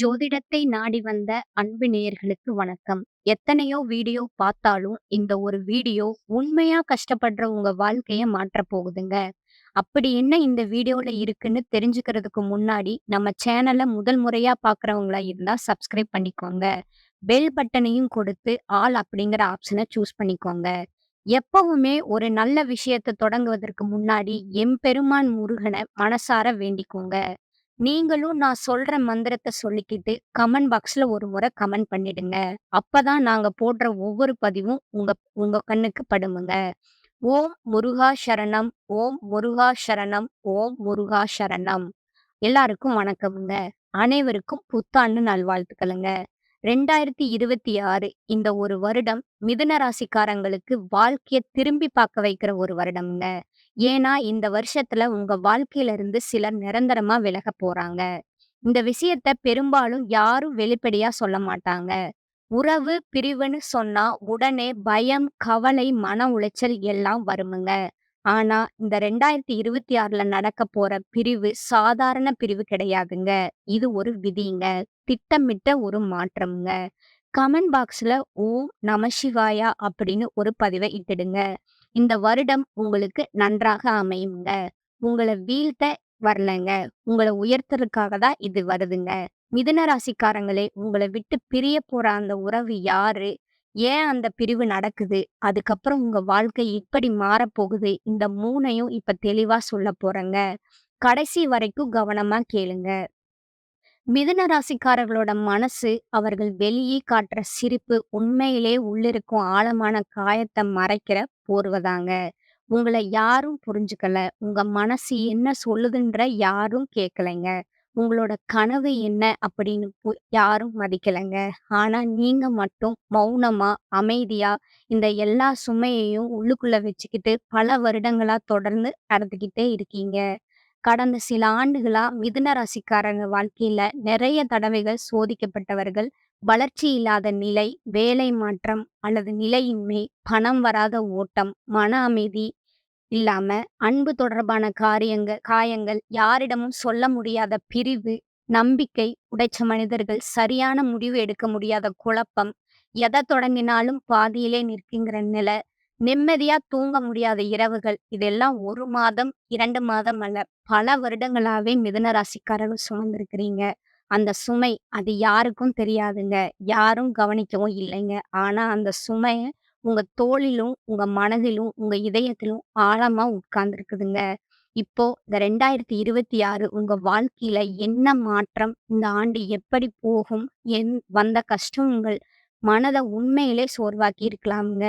ஜோதிடத்தை நாடி வந்த அன்பு நேயர்களுக்கு வணக்கம். எத்தனையோ வீடியோ பார்த்தாலும், இந்த ஒரு வீடியோ உண்மையா கஷ்டப்படுற உங்க வாழ்க்கைய மாற்றப் போகுதுங்க. அப்படி என்ன இந்த வீடியோல இருக்குன்னு தெரிஞ்சுக்கிறதுக்கு முன்னாடி, நம்ம சேனலை முதல் முறையா பார்க்குறவங்களா இருந்தா சப்ஸ்கிரைப் பண்ணிக்கோங்க. பெல் பட்டனையும் கொடுத்து, ஆல் அப்படிங்கிற ஆப்ஷனை சூஸ் பண்ணிக்கோங்க. எப்பவுமே ஒரு நல்ல விஷயத்தை தொடங்குவதற்கு முன்னாடி, எம்பெருமான் முருகனை மனசார வேண்டிக்கோங்க. நீங்களும் நான் சொல்ற மந்திரத்த சொல்லிக்கிட்டு, கமெண்ட் பாக்ஸ்ல ஒரு முறை கமெண்ட் பண்ணிடுங்க. அப்பதான் நாங்க போடுற ஒவ்வொரு பதிவும் உங்க உங்க கண்ணுக்கு படுமுங்க. ஓம் முருகா சரணம், ஓம் முருகா சரணம், ஓம் முருகா சரணம். எல்லாருக்கும் வணக்கமுங்க அனைவருக்கும் புத்தாண்டு நல்வாழ்த்துக்களுங்க. 2026 இந்த ஒரு வருடம் மிதுன ராசிக்காரங்களுக்கு வாழ்க்கையை திரும்பி பார்க்க வைக்கிற ஒரு வருடம்ங்க. ஏன்னா, இந்த வருஷத்துல உங்க வாழ்க்கையில இருந்து சிலர் நிரந்தரமா விலக போறாங்க. இந்த விஷயத்த பெரும்பாலும் யாரும் வெளிப்படையா சொல்ல மாட்டாங்க. உறவு பிரிவுன்னு சொன்னா உடனே பயம், கவலை, மன உளைச்சல் எல்லாம் வருமுங்க. ஆனா, இந்த 2026ல நடக்கப் போற பிரிவு சாதாரண பிரிவு கிடையாதுங்க. இது ஒரு விதிங்க. திட்டமிட்ட ஒரு மாற்றம்ங்க. கமெண்ட் பாக்ஸ்ல ஓம் நமசிவாயா அப்படின்னு ஒரு பதிவை இட்டுடுங்க. இந்த வருடம் உங்களுக்கு நன்றாக அமையுங்க. உங்கள வீழ்த்த வரலங்க. உங்கள உயர்த்துறதுக்காக தான் இது வருதுங்க. மிதுன ராசிக்காரங்களே, உங்கள விட்டு பிரிய போற அந்த உறவு யாரு? ஏன் அந்த பிரிவு நடக்குது? அதுக்கப்புறம் உங்க வாழ்க்கை இப்படி மாறப்போகுது? இந்த மூணையும் இப்ப தெளிவா சொல்ல போறேங்க. கடைசி வரைக்கும் கவனமா கேளுங்க. மிதுன ராசிக்காரர்களோட மனசு, அவர்கள் வெளியே காட்டுற சிரிப்பு உண்மையிலே உள்ளிருக்கும் ஆழமான காயத்தை மறைக்கிற போர்வதாங்க. உங்களை யாரும் புரிஞ்சுக்கல. உங்க மனசு என்ன சொல்லுதுன்ற யாரும் கேட்கலைங்க. உங்களோட கனவு என்ன அப்படின்னு பு யாரும் மதிக்கலைங்க ஆனா, நீங்க மட்டும் மௌனமா, அமைதியா இந்த எல்லா சுமையையும் உள்ளுக்குள்ள வச்சுக்கிட்டு பல வருடங்களா தொடர்ந்து நடந்துக்கிட்டே இருக்கீங்க. கடந்த சில ஆண்டுகளா மிதுன ராசிக்காரங்க வாழ்க்கையில நிறைய தடவைகள் சோதிக்கப்பட்டவர்கள். வளர்ச்சி இல்லாத நிலை, வேலை மாற்றம் அல்லது நிலையின்மை, பணம் வராத ஓட்டம், மன அமைதி இல்லாம, அன்பு தொடர்பான காரியங்கள் காயங்கள், யாரிடமும் சொல்ல முடியாத பிரிவு, நம்பிக்கை உடைச்ச மனிதர்கள், சரியான முடிவு எடுக்க முடியாத குழப்பம், எதை தொடங்கினாலும் பாதியிலே நிற்கிங்கிற நிலை நிம்மதியா தூங்க முடியாத இரவுகள், இதெல்லாம் ஒரு மாதம், இரண்டு மாதம் அல்ல, பல வருடங்களாவே மிதுன ராசிக்காரர்கள் சுமந்திருக்கிறீங்க. அந்த சுமை அது யாருக்கும் தெரியாதுங்க. யாரும் கவனிக்கவும் இல்லைங்க. ஆனா, அந்த சுமையை உங்க தோளிலும், உங்க மனதிலும், உங்க இதயத்திலும் ஆழமா உட்கார்ந்துருக்குதுங்க இப்போ இந்த 2026 உங்க வாழ்க்கையில என்ன மாற்றம்? இந்த ஆண்டு எப்படி போகும்? என் வந்த கஷ்டம் உங்கள் உண்மையிலே சோர்வாக்கி இருக்கலாம்ங்க.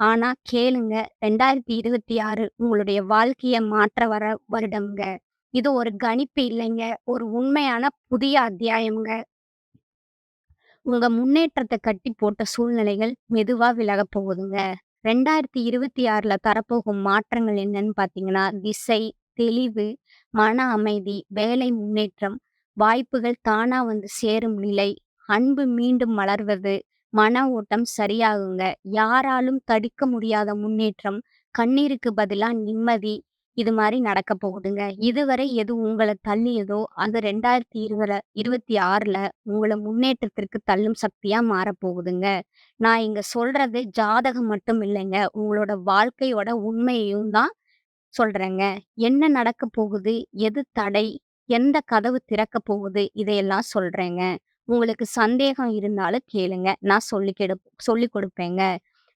ஆனா கேளுங்க, 2026 உங்களுடைய வாழ்க்கைய மாற்ற வர வருடம்ங்க. இது ஒரு கணிப்பு இல்லைங்க. ஒரு உண்மையான புதிய அத்தியாயம்ங்க. உங்க முன்னேற்றத்தை கட்டி போட்ட சூழ்நிலைகள் மெதுவா விலகப் போகுதுங்க. 2026ல தரப்போகும் மாற்றங்கள் என்னன்னு பார்த்தீங்கன்னா, திசை, தெளிவு, மன அமைதி, வேலை முன்னேற்றம், வாய்ப்புகள் தானா வந்து சேரும் நிலை, அன்பு மீண்டும் மலர்வது, மன ஓட்டம் சரியாகுங்க. யாராலும் தடுக்க முடியாத முன்னேற்றம், கண்ணீருக்கு பதிலா நிம்மதி, இது மாதிரி நடக்கப் போகுதுங்க. இதுவரை எது உங்களை தள்ளியதோ, அது 2026ல உங்கள முன்னேற்றத்திற்கு தள்ளும் சக்தியா மாறப்போகுதுங்க. நான் இங்க சொல்றது ஜாதகம் மட்டும் இல்லைங்க. உங்களோட வாழ்க்கையோட உண்மையையும் தான் சொல்றேங்க. என்ன நடக்கப் போகுது? எது தடை? எந்த கதவு திறக்கப் போகுது? இதையெல்லாம் சொல்றேங்க. உங்களுக்கு சந்தேகம் இருந்தாலும் கேளுங்க. நான் சொல்லிக் கெடு சொல்லிக் கொடுப்பேங்க.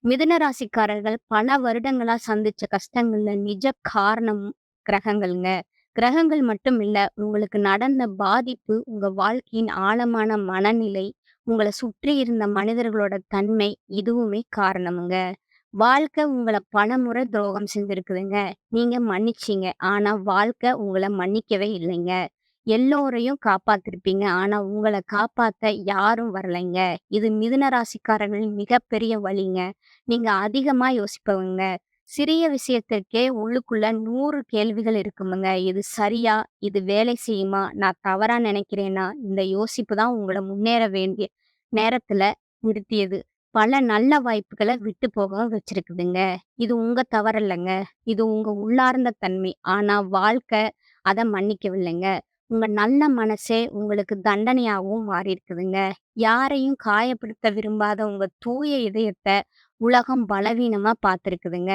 மிதுன ராசிக்காரர்கள் பல வருடங்களா சந்திச்ச கஷ்டங்கள்ல நிஜ காரணம் கிரகங்கள்ங்க. கிரகங்கள் மட்டும் இல்ல, உங்களுக்கு நடந்த பாதிப்பு, உங்க வாழ்க்கையின் ஆழமான மனநிலை, உங்களை சுற்றி இருந்த மனிதர்களோட தன்மை, இதுவுமே காரணமுங்க வாழ்க்கை உங்களை பல முறை துரோகம் செஞ்சிருக்குதுங்க. நீங்க மன்னிச்சீங்க. ஆனா, வாழ்க்கை உங்களை மன்னிக்கவே இல்லைங்க. எல்லோரையும் காப்பாத்திருப்பீங்க. ஆனா, உங்களை காப்பாத்த யாரும் வரலைங்க. இது மிதுன ராசிக்காரர்களின் மிகப்பெரிய வழிங்க நீங்க அதிகமா யோசிப்பவங்க. சிறிய விஷயத்திற்கே உள்ளுக்குள்ள நூறு கேள்விகள் இருக்குமுங்க. இது சரியா? இது வேலை செய்யுமா? நான் தவறா நினைக்கிறேனா? இந்த யோசிப்பு தான் உங்களை முன்னேற வேண்டிய நேரத்துல நிறுத்தியது. பல நல்ல வாய்ப்புகளை விட்டு போக வச்சிருக்குதுங்க. இது உங்க தவறல்லங்க. இது உங்க உள்ளார்ந்த தன்மை. ஆனா, வாழ்க்கை அதை மன்னிக்கவில்லைங்க. உங்க நல்ல மனசே உங்களுக்கு தண்டனையாகவும் மாறி இருக்குதுங்க யாரையும் காயப்படுத்த விரும்பாத உங்க தூய இதயத்தை உலகம் பலவீனமா பார்த்துருக்குதுங்க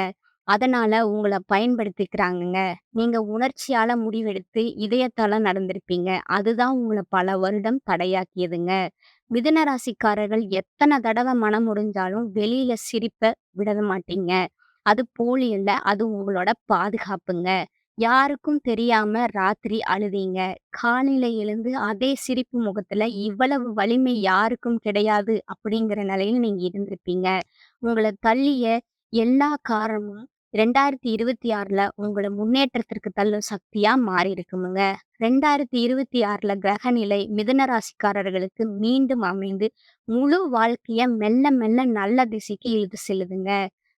அதனால உங்களை பயன்படுத்திக்கிறாங்கங்க. நீங்க உணர்ச்சியால முடிவெடுத்து இதயத்தால நடந்திருப்பீங்க. அதுதான் உங்களை பல வருடம் தடையாக்கியதுங்க. மிதுன ராசிக்காரர்கள் எத்தனை தடவை மனம் முடிஞ்சாலும் வெளியில சிரிப்ப விட மாட்டீங்க. அது போலி இல்லை அது உங்களோட பாதுகாப்புங்க. யாருக்கும் தெரியாம ராத்திரி அழுதீங்க. காலையில எழுந்து அதே சிரிப்பு முகத்துல இவ்வளவு வலிமை யாருக்கும் கிடையாது அப்படிங்கிற நிலையில நீங்க இருந்திருப்பீங்க. உங்கள தள்ளிய எல்லா காரணமும் 2026ல உங்கள முன்னேற்றத்திற்கு தள்ளும் சக்தியா மாறியிருக்குமுங்க. 2026ல கிரகநிலை மிதுன ராசிக்காரர்களுக்கு மீண்டும் அமைந்து முழு வாழ்க்கைய மெல்ல மெல்ல நல்ல திசைக்கு இழுத்து செல்லுதுங்க.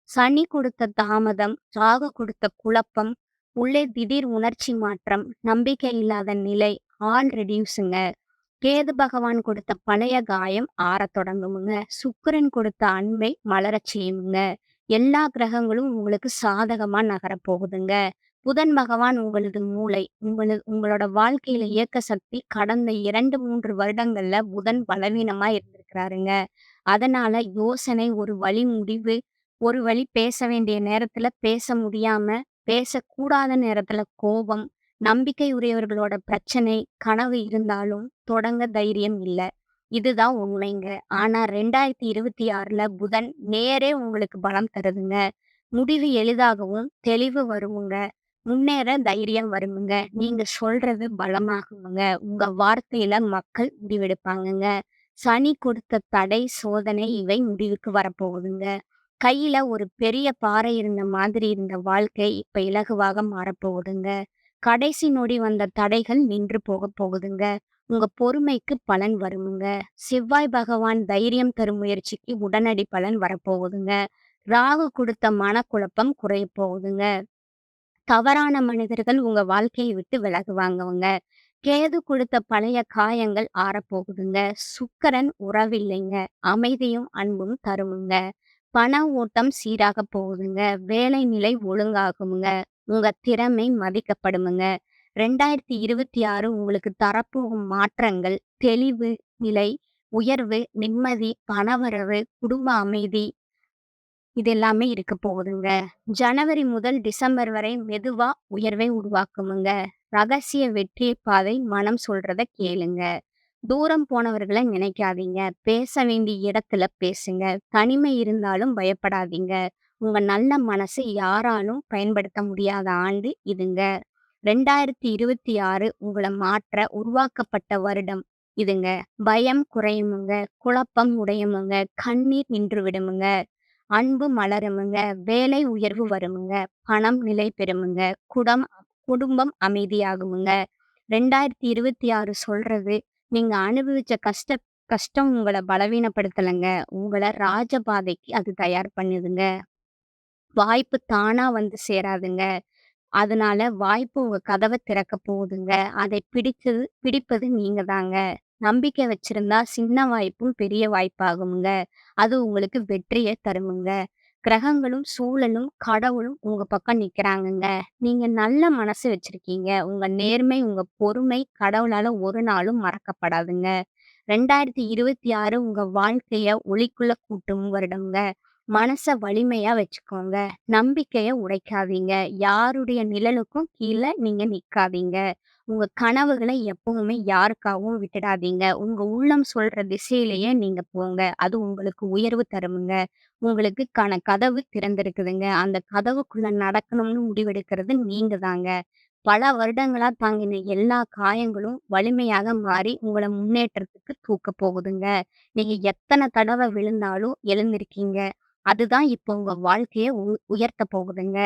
சனி கொடுத்த தாமதம், ராகு கொடுத்த குழப்பம், உள்ளே திடீர் உணர்ச்சி மாற்றம், நம்பிக்கை இல்லாத நிலை, ஆல் ரெடியூஸுங்க. கேது பகவான் கொடுத்த பழைய காயம் ஆறத் தொடங்குமுங்க. சுக்கரன் கொடுத்த அன்பை மலரச் செய்யுங்க எல்லா கிரகங்களும் உங்களுக்கு சாதகமா நகரப்போகுதுங்க புதன் பகவான் உங்களது மூளை, உங்கள உங்களோட வாழ்க்கையில இயக்க சக்தி கடந்த 2, 3 வருடங்கள்ல புதன் பலவீனமா இருந்திருக்கிறாருங்க. அதனால யோசனை ஒரு வழி முடிவு, ஒரு வழி பேச வேண்டிய நேரத்துல பேச முடியாம, பேசக்கூடாத நேரத்துல கோபம், நம்பிக்கை உடையவர்களோட பிரச்சனை, கனவு இருந்தாலும் தொடங்க தைரியம் இல்லை இதுதான் உண்மைங்க. ஆனா 2026ல புதன் நேரே உங்களுக்கு பலம் தருதுங்க. முடிவு எளிதாகவும், தெளிவு வருமுங்க. முன்னேற தைரியம் வருமுங்க. நீங்க சொல்றது பலமாகுங்க உங்க வார்த்தையில மக்கள் முடிவெடுப்பாங்கங்க. சனி கொடுத்த தடை, சோதனை இவை முடிவுக்கு வரப்போகுதுங்க. கையில ஒரு பெரிய பாறை இருந்த மாதிரி இருந்த வாழ்க்கை இப்ப இலகுவாக மாறப்போகுதுங்க. கடைசி நொடி வந்த தடைகள் நின்று போகப் போகுதுங்க. உங்க பொறுமைக்கு பலன் வருமுங்க. செவ்வாய் பகவான் தைரியம் தரும் முயற்சிக்கு உடனடி பலன் வரப்போகுதுங்க. ராகு கொடுத்த மனக்குழப்பம் குறைய போகுதுங்க. தவறான மனிதர்கள் உங்க வாழ்க்கையை விட்டு விலகுவாங்கவங்க கேது கொடுத்த பழைய காயங்கள் ஆறப்போகுதுங்க. சுக்கரன் உறவில்லைங்க. அமைதியும் அன்பும் தருமுங்க. பண ஓட்டம் சீராக போகுதுங்க. வேலை நிலை ஒழுங்காகுமுங்க. உங்க திறமை மதிக்கப்படுமுங்க. 2026 உங்களுக்கு தரப்போகும் மாற்றங்கள், தெளிவு, நிலை, உயர்வு, நிம்மதி, பணவரவு, குடும்ப அமைதி இது எல்லாமே போகுதுங்க. ஜனவரி முதல் டிசம்பர் வரை மெதுவா உயர்வை உருவாக்குமுங்க. ரகசிய வெற்றி பாதை மனம் சொல்றத கேளுங்க. தூரம் போனவர்களை நினைக்காதீங்க. பேச வேண்டிய இடத்துல பேசுங்க. தனிமை இருந்தாலும் பயப்படாதீங்க. உங்க நல்ல மனசு யாராலும் பயன்படுத்த முடியாத ஆண்டு இதுங்க. ரெண்டாயிரத்தி இருபத்தி ஆறு உங்களை மாற்ற உருவாக்கப்பட்ட வருடம் இதுங்க. பயம் குறையுமுங்க. குழப்பம் உடையுமுங்க. கண்ணீர் நின்று விடுமுங்க. அன்பு மலருமுங்க. வேலை உயர்வு வருமுங்க. பணம் நிலை பெறுமுங்க. குடம் குடும்பம் அமைதியாகுமுங்க. 2026 சொல்றது, நீங்க அனுபவிச்ச கஷ்ட கஷ்டம் உங்கள பலவீனப்படுத்தலைங்க உங்கள ராஜபாதைக்கு அது தயார் பண்ணுதுங்க. வாய்ப்பு தானா வந்து சேராதுங்க. அதனால வாய்ப்பு உங்க கதவ திறக்க போகுதுங்க. அதை பிடிச்சது பிடிப்பது நீங்க தாங்க. நம்பிக்கை வச்சிருந்தா சின்ன வாய்ப்பும் பெரிய வாய்ப்பாகுமுங்க. அது உங்களுக்கு வெற்றிய தருமுங்க. கிரகங்களும், சூழலும், கடவுளும் உங்க பக்கம் நிக்கிறாங்கங்க. நீங்க நல்ல மனசு வச்சிருக்கீங்க. உங்க நேர்மை, உங்க பொறுமை கடவுளால ஒரு நாளும் மறக்கப்படாதுங்க. 2026 உங்க வாழ்க்கைய ஒளிக்குள்ள கூட்டும் வருடம்ங்க. மனச வலிமையா வச்சுக்கோங்க. நம்பிக்கைய உடைக்காதீங்க. யாருடைய நிழலுக்கும் கீழ நீங்க நிக்காதீங்க. உங்க கனவுகளை எப்பவுமே யாருக்காகவும் விட்டுடாதீங்க. உங்க உள்ளம் சொல்ற திசையிலேயே நீங்க போங்க. அது உங்களுக்கு உயர்வு தருமுங்க. உங்களுக்கு கன கதவு திறந்திருக்குதுங்க. அந்த கதவுக்குள்ள நடக்கணும்னு முடிவெடுக்கிறது நீங்க தாங்க. பல வருடங்களா தாங்கின எல்லா காயங்களும் வலிமையாக மாறி உங்களை முன்னேற்றத்துக்கு தூக்கப் போகுதுங்க. நீங்க எத்தனை தடவை விழுந்தாலும் எழுந்திருக்கீங்க. அதுதான் இப்போ உங்க வாழ்க்கைய உ உயர்த்தப் போகுதுங்க.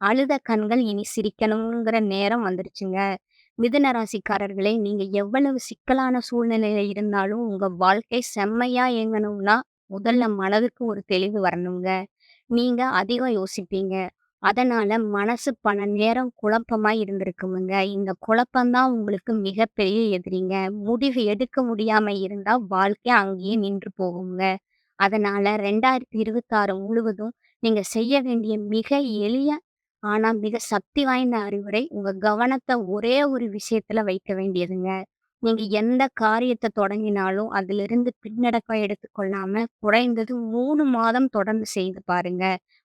அழுத கண்கள் இனி சிரிக்கணுங்கிற நேரம் வந்துருச்சுங்க. மிதுன ராசிக்காரர்களே, நீங்க எவ்வளவு சிக்கலான சூழ்நிலையில இருந்தாலும் உங்க வாழ்க்கை செம்மையா இயங்கணும்னா, முதல்ல மனதுக்கு ஒரு தெளிவு வரணுங்க. நீங்க அதிகம் யோசிப்பீங்க. அதனால மனசு பல நேரம் குழப்பமா இருந்திருக்குமுங்க. இந்த குழப்பம்தான் உங்களுக்கு மிகப்பெரிய எதிரிங்க. முடிவு எடுக்க முடியாம இருந்தா வாழ்க்கை அங்கேயே நின்று போகுங்க. அதனால 2026 முழுவதும் நீங்க செய்ய வேண்டிய மிக எளிய ஆனா மிக சக்தி வாய்ந்த அறிவுரை, உங்க கவனத்தை ஒரே ஒரு விஷயத்துல வைக்க வேண்டியதுங்க. நீங்க எந்த காரியத்தை தொடங்கினாலும், அதிலிருந்து பின்னடக்கம் எடுத்துக்கொள்ளாம, குறைந்தது மூணு மாதம் தொடர்ந்து செய்து பாருங்க.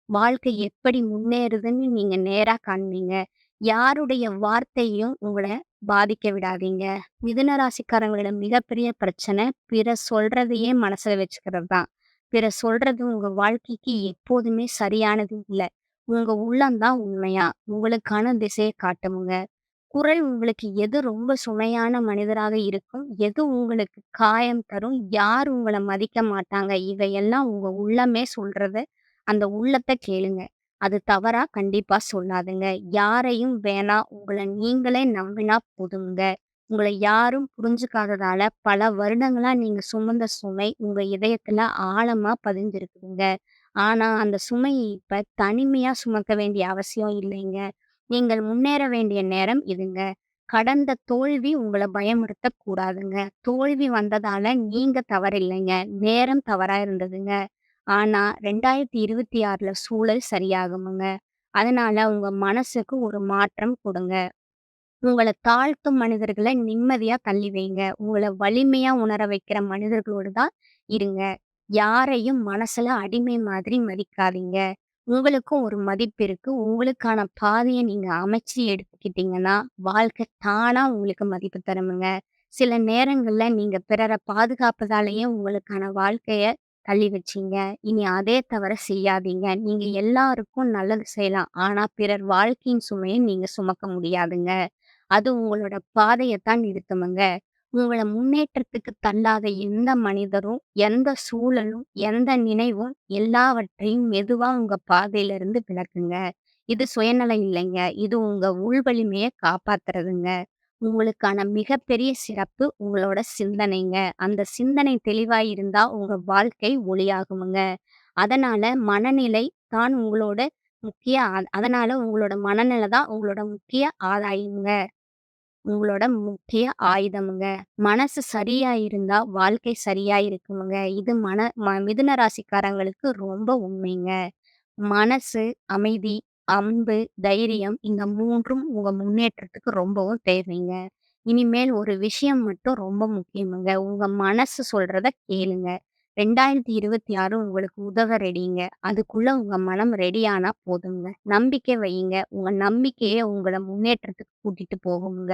வாழ்க்கை எப்படி முன்னேறுதுன்னு நீங்க நேரா காண்பீங்க. யாருடைய வார்த்தையும் உங்களை பாதிக்க விடாதீங்க. மிதுன ராசிக்காரங்களோட மிகப்பெரிய பிரச்சனை, பிறர் சொல்றதையே மனசுல வச்சுக்கிறது தான். பிறர் சொல்றது உங்க வாழ்க்கைக்கு எப்போதுமே சரியானது இல்லை உங்க உள்ளம்தான் உண்மையா, உங்களுக்கான திசையை காட்டுமுங்க. குரல் உங்களுக்கு எது ரொம்ப சுமையான மனிதராக இருக்கும்? எது உங்களுக்கு காயம் தரும்? யார் உங்கள மதிக்க மாட்டாங்க? இவையெல்லாம் உங்க உள்ளமே சொல்றது அந்த உள்ளத்தை கேளுங்க. அது தவறா கண்டிப்பா சொல்லாதுங்க. யாரையும் வேணா உங்களை நீங்களே நம்பினா போதுங்க. உங்களை யாரும் புரிஞ்சுக்காததால, பல வருடங்களா நீங்க சுமந்த சுமை உங்க இதயத்துல ஆழமா பதிஞ்சிருக்குதுங்க. ஆனா, அந்த சுமையை இப்ப தனிமையா சுமக்க வேண்டிய அவசியம் இல்லைங்க. நீங்கள் முன்னேற வேண்டிய நேரம் இதுங்க. கடந்த தோல்வி உங்களை பயமுறுத்த கூடாதுங்க. தோல்வி வந்ததால நீங்க தவறில்லைங்க. நேரம் தவறா இருந்ததுங்க. ஆனா 2026ல சூழல் சரியாகுமுங்க. அதனால உங்க மனசுக்கு ஒரு மாற்றம் கொடுங்க உங்களை தாழ்த்தும் மனிதர்களை நிம்மதியா தள்ளி வைங்க. உங்களை வலிமையா உணர வைக்கிற மனிதர்களோடு தான் இருங்க. யாரையும் மனசுல அடிமை மாதிரி மதிக்காதீங்க. உங்களுக்கும் ஒரு மதிப்பு இருக்கு. உங்களுக்கான பாதைய நீங்க அமைச்சு எடுத்துக்கிட்டீங்கன்னா, வாழ்க்கை தானா உங்களுக்கு மதிப்பு தருமுங்க. சில நேரங்கள்ல நீங்க பிறர பாதுகாப்பதாலேயே உங்களுக்கான வாழ்க்கைய தள்ளி வச்சீங்க. இனி அதே தவற செய்யாதீங்க. நீங்க எல்லாருக்கும் நல்லது செய்யலாம். ஆனா பிறர் வாழ்க்கையின் சுமைய நீங்க சுமக்க முடியாதுங்க. அது உங்களோட பாதையத்தான் நிறுத்துமுங்க. உங்கள முன்னேற்றத்துக்கு தள்ளாத எந்த மனிதரும், எந்த சூழலும், எந்த நினைவும் எல்லாவற்றையும் மெதுவா உங்க பாதையிலிருந்து விலக்குங்க. இது சுயநலம் இல்லைங்க. இது உங்க உள் வலிமைய காப்பாத்துறதுங்க. உங்களுக்கான மிகப்பெரிய சிறப்பு உங்களோட சிந்தனைங்க. அந்த சிந்தனை தெளிவா இருந்தா உங்க வாழ்க்கை ஒளியாகுமுங்க. அதனால மனநிலை தான் உங்களோட முக்கிய ஆ அதனால உங்களோட மனநிலை தான் உங்களோட முக்கிய ஆதாயம்ங்க. உங்களோட முக்கிய ஆயுதமுங்க மனசு சரியா இருந்தா வாழ்க்கை சரியா இருக்குமுங்க. இது மன ம மிதுன ராசிக்காரங்களுக்கு ரொம்ப உண்மைங்க. மனசு, அமைதி, அன்பு, தைரியம் இந்த மூன்றும் உங்க முன்னேற்றத்துக்கு ரொம்பவும் தேவைங்க. இனிமேல் ஒரு விஷயம் மட்டும் ரொம்ப முக்கியமுங்க. உங்க மனசு சொல்றத கேளுங்க. 2026 உங்களுக்கு உதவ ரெடிங்க. அதுக்குள்ள உங்க மனம் ரெடியானா போதுங்க. நம்பிக்கை வையுங்க. உங்க நம்பிக்கையே உங்களை முன்னேற்றத்துக்கு கூட்டிட்டு போகுங்க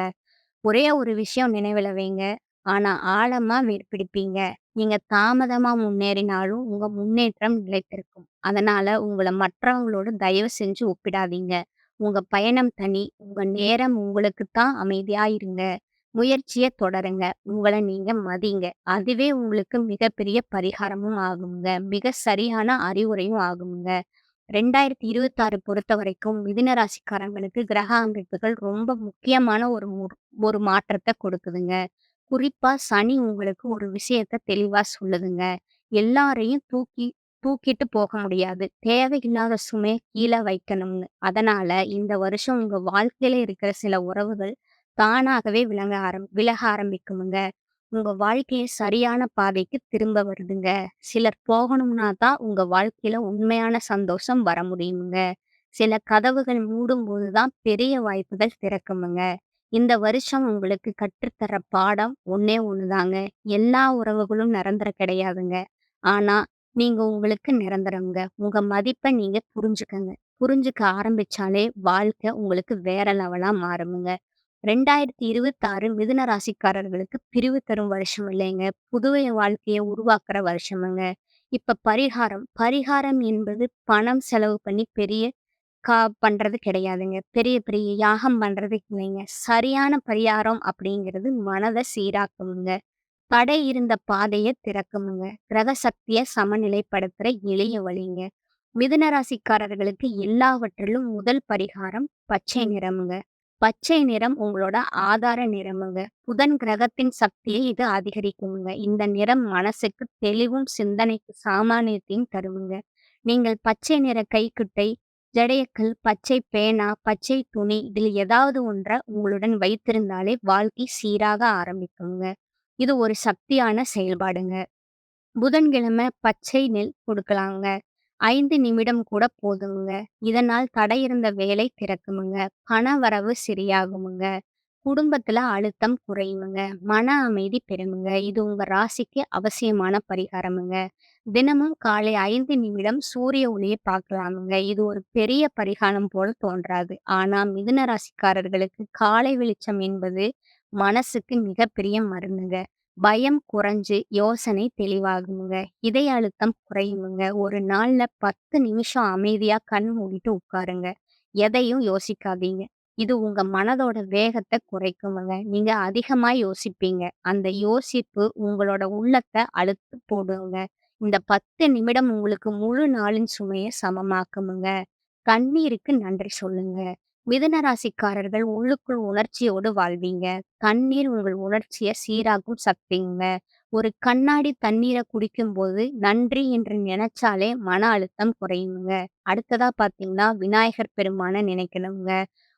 ஒரே ஒரு விஷயம் நினைவில வைங்க. ஆனா ஆழமா வேர் பிடிப்பீங்க. நீங்க தாமதமா முன்னேறினாலும் உங்க முன்னேற்றம் நிலைத்திருக்கும். அதனால உங்களை மற்றவங்களோட தயவு செஞ்சு ஒப்பிடாதீங்க. உங்க பயணம் தனி. உங்க நேரம் உங்களுக்கு தான் அமைதியா இருங்க. முயற்சியை தொடருங்க. உங்களை நீங்க மதிங்க. அதுவே உங்களுக்கு மிகப்பெரிய பரிகாரமும் ஆகுங்க மிக சரியான அறிவுரையும் ஆகுங்க ரெண்டாயிரத்தி இருபத்தாறு பொறுத்த வரைக்கும் மிதுன ராசிக்காரங்களுக்கு கிரக அமைப்புகள் ரொம்ப முக்கியமான ஒரு மு ஒரு மாற்றத்தை கொடுக்குதுங்க. குறிப்பா சனி உங்களுக்கு ஒரு விஷயத்த தெளிவா சொல்லுதுங்க. எல்லாரையும் தூக்கி தூக்கிட்டு போக முடியாது. தேவையில்லாத சுமையை கீழே வைக்கணும்னு. அதனால இந்த வருஷம் உங்க வாழ்க்கையில இருக்கிற சில உறவுகள் தானாகவே விளங்க ஆரம் விலக ஆரம்பிக்குமுங்க. உங்க வாழ்க்கைய சரியான பாதைக்கு திரும்ப வருதுங்க. சிலர் போகணும்னா தான் உங்க வாழ்க்கையில உண்மையான சந்தோஷம் வர முடியுமுங்க. சில கதவுகள் மூடும்போது தான் பெரிய வாய்ப்புகள் திறக்குமுங்க. இந்த வருஷம் உங்களுக்கு கற்றுத்தர பாடம் ஒண்ணே ஒண்ணுதாங்க. எல்லா உறவுகளும் நிரந்தரம் கிடையாதுங்க. ஆனா நீங்க உங்களுக்கு நிரந்தரங்க உங்க மதிப்பை நீங்க புரிஞ்சுக்கங்க. புரிஞ்சுக்க ஆரம்பிச்சாலே வாழ்க்கை உங்களுக்கு வேற லெவலா மாறுமுங்க. 2026 மிதுன ராசிக்காரர்களுக்கு பிரிவு தரும் வருஷம் இல்லைங்க. புதுவை வாழ்க்கையை உருவாக்குற வருஷமுங்க. இப்ப பரிகாரம். பரிகாரம் என்பது பணம் செலவு பண்ணி பெரிய கா பண்றது கிடையாதுங்க. பெரிய பெரிய யாகம் பண்றது இல்லைங்க. சரியான பரிகாரம் அப்படிங்கிறது மனதை சீராக்குமுங்க. தடை இருந்த பாதையை திறக்குமுங்க. கிரக சக்தியை சமநிலைப்படுத்துற எளிய வழிங்க. மிதுன ராசிக்காரர்களுக்கு எல்லாவற்றிலும் முதல் பரிகாரம் பச்சை நிறமுங்க. பச்சை நிறம் உங்களோட ஆதார நிறமுங்க. புதன் கிரகத்தின் சக்தியை இது அதிகரிக்குங்க இந்த நிறம் மனசுக்கு தெளிவும், சிந்தனைக்கு சாமானியத்தையும் தருவுங்க நீங்கள் பச்சை நிற கைக்குட்டை, ஜடையக்கல், பச்சை பேனா, பச்சை துணி இதில் ஏதாவது ஒன்றை உங்களுடன் வைத்திருந்தாலே வாழ்க்கை சீராக ஆரம்பிக்குங்க. இது ஒரு சக்தியான செயல்பாடுங்க. புதன்கிழமை பச்சை நெல் கொடுக்கலாங்க. ஐந்து நிமிடம் கூட போதுமுங்க. இதனால் தடை இருந்த வேலை திறக்குமுங்க. பண வரவு சரியாகுமுங்க. குடும்பத்துல அழுத்தம் குறையுமுங்க. மன அமைதி பெறுமுங்க. இது உங்க ராசிக்கு அவசியமான பரிகாரமுங்க. தினமும் காலை 5 நிமிடம் சூரிய ஒளிய பார்க்கலாமுங்க. இது ஒரு பெரிய பரிகாரம் போல தோன்றாது. ஆனா மிதுன ராசிக்காரர்களுக்கு காலை வெளிச்சம் என்பது மனசுக்கு மிகப்பெரிய மருந்துங்க. பயம் குறைஞ்சு யோசனை தெளிவாகுங்க இதய அழுத்தம் குறையுமுங்க. ஒரு நாள்ல 10 நிமிஷம் அமைதியா கண் மூடிட்டு உட்காருங்க. எதையும் யோசிக்காதீங்க. இது உங்க மனதோட வேகத்தை குறைக்குமுங்க. நீங்க அதிகமா யோசிப்பீங்க. அந்த யோசிப்பு உங்களோட உள்ளத்தை அழுத்து போடுங்க. இந்த 10 நிமிடம் உங்களுக்கு முழு நாளின் சுமையை சமமாக்குமுங்க. கண்ணீருக்கு நன்றி சொல்லுங்க. மிதுன ராசிக்காரர்கள் உள்ளுக்குள் உணர்ச்சியோடு வாழ்வீங்க. தண்ணீர் உங்கள் உணர்ச்சியை சீராக்கும் சக்திங்க. ஒரு கண்ணாடி தண்ணீர குடிக்கும்போது நன்றி என்று நினைச்சாலே மன அழுத்தம் குறையுங்க அடுத்ததா பார்த்தீங்கன்னா, விநாயகர் பெருமான நினைக்கணுங்க.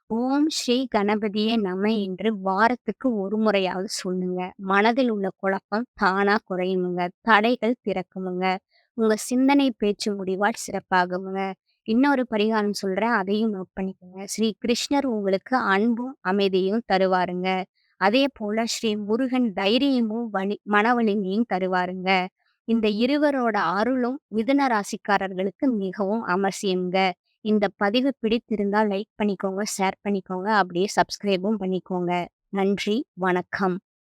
ஓம் ஸ்ரீ கணபதியே நம என்று வாரத்துக்கு ஒரு முறையாவது சொல்லுங்க. மனதில் உள்ள குழப்பம் தானா குறையுமுங்க. தடைகள் திறக்குமுங்க. உங்க சிந்தனை பேச்சு முடிவால் சிறப்பாகுங்க இன்னொரு பரிகாரம் சொல்றேன். அதையும் நோட் பண்ணிக்கோங்க. ஸ்ரீ கிருஷ்ணர் உங்களுக்கு அன்பும், அமைதியும் தருவாருங்க. அதே போல ஸ்ரீ முருகன் தைரியமும், வலி மன வலிமையும் தருவாருங்க. இந்த இருவரோட அருளும் மிதுன ராசிக்காரர்களுக்கு மிகவும் அவசியம்ங்க. இந்த பதிவு பிடித்திருந்தால் லைக் பண்ணிக்கோங்க, ஷேர் பண்ணிக்கோங்க. அப்படியே சப்ஸ்கிரைபும் பண்ணிக்கோங்க. நன்றி, வணக்கம்.